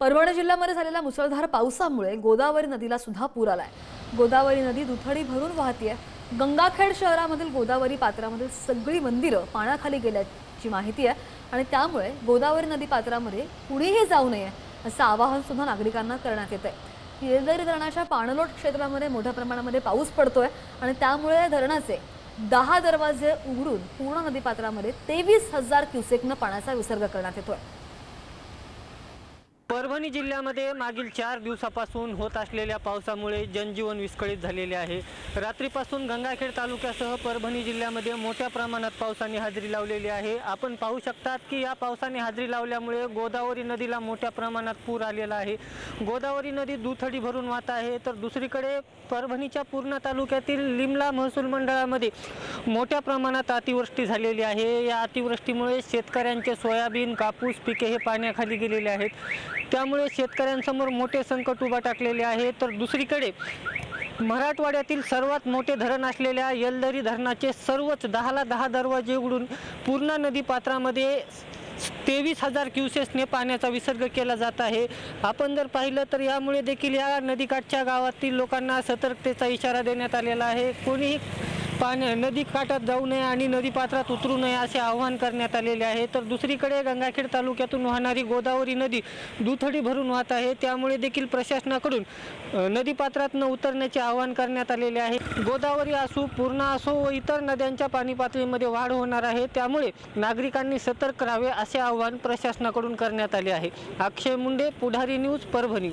परभणी जिल्ह्यामध्ये झालेल्या मुसळधार पावसामुळे गोदावरी नदीला सुद्धा पूर आलाय. गोदावरी नदी दुथडी भरून वाहतीये. गंगाखेड शहरामधील गोदावरी पात्रामधील सगळी मंदिरं पाण्याखाली गेल्याची माहिती आहे आणि त्यामुळे गोदावरी नदी पात्रामध्ये कुणीही जाऊ नये असं आवाहन सुद्धा नागरिकांना करण्यात येत आहे येलदरी धरणाच्या पाणलोट क्षेत्रामध्ये मोठ्या प्रमाणामध्ये पाऊस पडतोय आणि त्यामुळे धरणाचे दहा दरवाजे उघडून पूर्ण नदीपात्रामध्ये तेवीस हजार क्युसेकनं पाण्याचा विसर्ग करण्यात येतोय. परभणी जिल्ह्यामध्ये मागील चार दिवसापासून होत असलेल्या पावसामुळे जनजीवन विस्कळीत झालेले आहे. रात्रीपासून गंगाखेड तालुक्यासह परभणी जिल्ह्यामध्ये मोठ्या प्रमाणात पावसाने हजेरी लावलेली आहे. आपण पाहू शकतात की या पावसाने हजेरी लावल्यामुळे गोदावरी नदीला मोठ्या प्रमाणात पूर आलेला आहे. गोदावरी नदी दुथडी भरून वाहत आहे तर दुसरीकडे परभणीच्या पूर्णा तालुक्यातील लिमला महसूल मंडळामध्ये मोठ्या प्रमाणात अतिवृष्टी झालेली आहे. या अतिवृष्टीमुळे शेतकऱ्यांचे सोयाबीन कापूस पिके हे पाण्याखाली गेलेले आहेत. त्यामुळे शेतकऱ्यांसमोर मोठे संकट उभा टाकलेले आहे. तर दुसरीकडे मराठवाड्यातील सर्वात मोठे धरण असलेल्या येलदरी धरणाचे सर्वच दहाला दहा दरवाजे उघडून पूर्णा नदी पात्रामध्ये तेवीस हजार क्युसेसने पाण्याचा विसर्ग केला जात आहे. आपण जर पाहिलं तर यामुळे देखील या नदीकाठच्या गावातील लोकांना सतर्कतेचा इशारा देण्यात आलेला आहे. कोणीही पाण्या नदी काठात जाऊ नये आणि नदीपात्रात उतरू नये असे आवाहन करण्यात आलेले आहे. तर दुसरीकडे गंगाखेड तालुक्यातून वाहणारी गोदावरी नदी दुथडी भरून वाहत आहे. त्यामुळे देखील प्रशासनाकडून नदी पात्रात न उतरण्याचे आवाहन करण्यात आलेले आहे. गोदावरी असो पूर्णा असो व इतर नद्यांच्या पाणी पातळीमध्ये वाढ होणार आहे. त्यामुळे नागरिकांनी सतर्क राहावे असे आवाहन प्रशासनाकडून करण्यात आले आहे. अक्षय मुंडे पुढारी न्यूज परभणी.